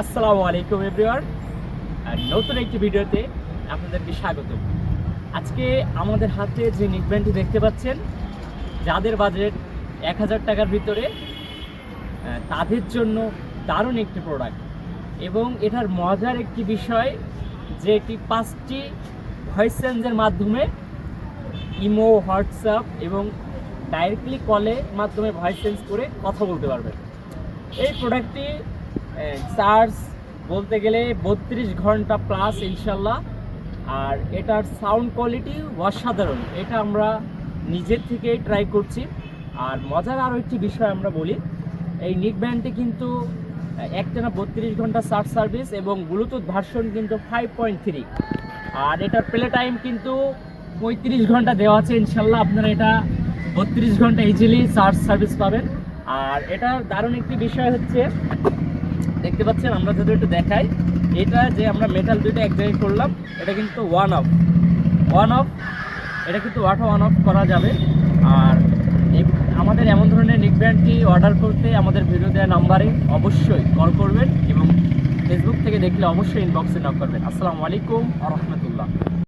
আসসালামু আলাইকুম এভরিওয়ান নতুন একটি ভিডিওতে আপনাদেরকে স্বাগত আজকে আমাদের হাতে যে নিকব্যান্ডটি দেখতে পাচ্ছেন, যাদের বাজেট এক হাজার টাকার ভিতরে তাদের জন্য দারুণ একটি প্রোডাক্ট এবং এটার মজার একটি বিষয় যে এটি পাঁচটি ভয়েস চেঞ্জের মাধ্যমে ইমো হোয়াটসঅ্যাপ এবং ডাইরেক্টলি কলের মাধ্যমে ভয়েস চেঞ্জ করে কথা বলতে পারবেন। এই প্রোডাক্টটি চার্জ বলতে গেলে বত্রিশ ঘণ্টা প্লাস ইনশাল্লাহ। আর এটার সাউন্ড কোয়ালিটি অসাধারণ। এটা আমরা নিজের থেকেই ট্রাই করছি। আর মজার আরও একটি বিষয় আমরা বলি, এই নিক ব্যান্ডটি কিন্তু একটানা বত্রিশ ঘণ্টা চার্জ সার্ভিস এবং ব্লুটুথ ভার্সন কিন্তু ফাইভ পয়েন্ট থ্রি আর এটার প্লে টাইম কিন্তু পঁয়ত্রিশ ঘণ্টা দেওয়া আছে ইনশাল্লাহ। আপনারা এটা বত্রিশ ঘণ্টা ইজিলি চার্জ সার্ভিস পাবেন। আর এটার দারুণ একটি বিষয় হচ্ছে দেখতে পাচ্ছেন, আমরা যদি একটু দেখাই, এটা যে আমরা মেটাল দুইটা এক জায়গায় করলাম, এটা কিন্তু ওয়ান অফ ওয়ান অফ এটা কিন্তু ওয়াটো ওয়ান অফ করা যাবে। আর আমাদের এমন ধরনের নিক ব্যান্ডটি অর্ডার করতে আমাদের ভিডিও দেওয়া নাম্বারে অবশ্যই কল করবেন এবং ফেসবুক থেকে দেখলে অবশ্যই ইনবক্সে নক করবেন। আসসালামু আলাইকুম আ রহমতুল্লাহ